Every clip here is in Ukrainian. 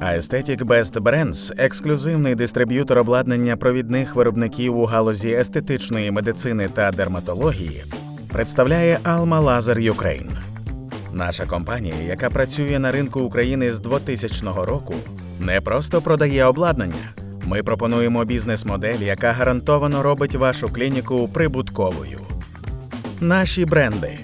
Aesthetic Best Brands – ексклюзивний дистриб'ютор обладнання провідних виробників у галузі естетичної медицини та дерматології, представляє Alma Laser Ukraine. Наша компанія, яка працює на ринку України з 2000 року, не просто продає обладнання. Ми пропонуємо бізнес-модель, яка гарантовано робить вашу клініку прибутковою. Наші бренди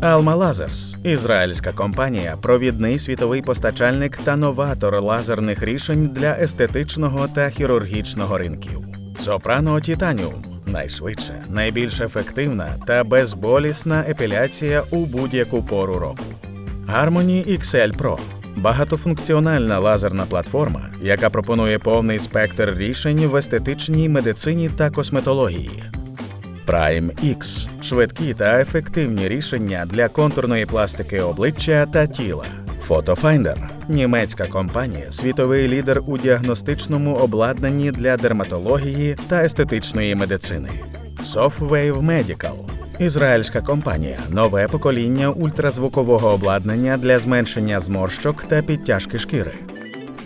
Alma Lasers – ізраїльська компанія, провідний світовий постачальник та новатор лазерних рішень для естетичного та хірургічного ринків. Soprano Titanium – найшвидша, найбільш ефективна та безболісна епіляція у будь-яку пору року. Harmony XL Pro – багатофункціональна лазерна платформа, яка пропонує повний спектр рішень в естетичній медицині та косметології. Prime X – швидкі та ефективні рішення для контурної пластики обличчя та тіла. PhotoFinder – німецька компанія, світовий лідер у діагностичному обладнанні для дерматології та естетичної медицини. Softwave Medical – ізраїльська компанія, нове покоління ультразвукового обладнання для зменшення зморщок та підтяжки шкіри.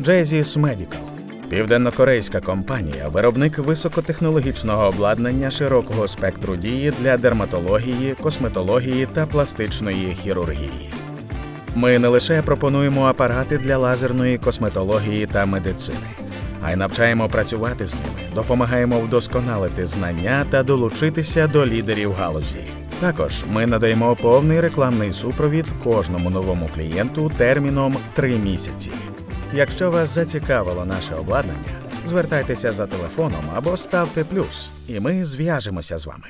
Jazis Medical Південнокорейська компанія, виробник високотехнологічного обладнання широкого спектру дії для дерматології, косметології та пластичної хірургії. Ми не лише пропонуємо апарати для лазерної косметології та медицини, а й навчаємо працювати з ними, допомагаємо вдосконалити знання та долучитися до лідерів галузі. Також ми надаємо повний рекламний супровід кожному новому клієнту терміном 3 місяці. Якщо вас зацікавило наше обладнання, звертайтеся за телефоном або ставте плюс, і ми зв'яжемося з вами.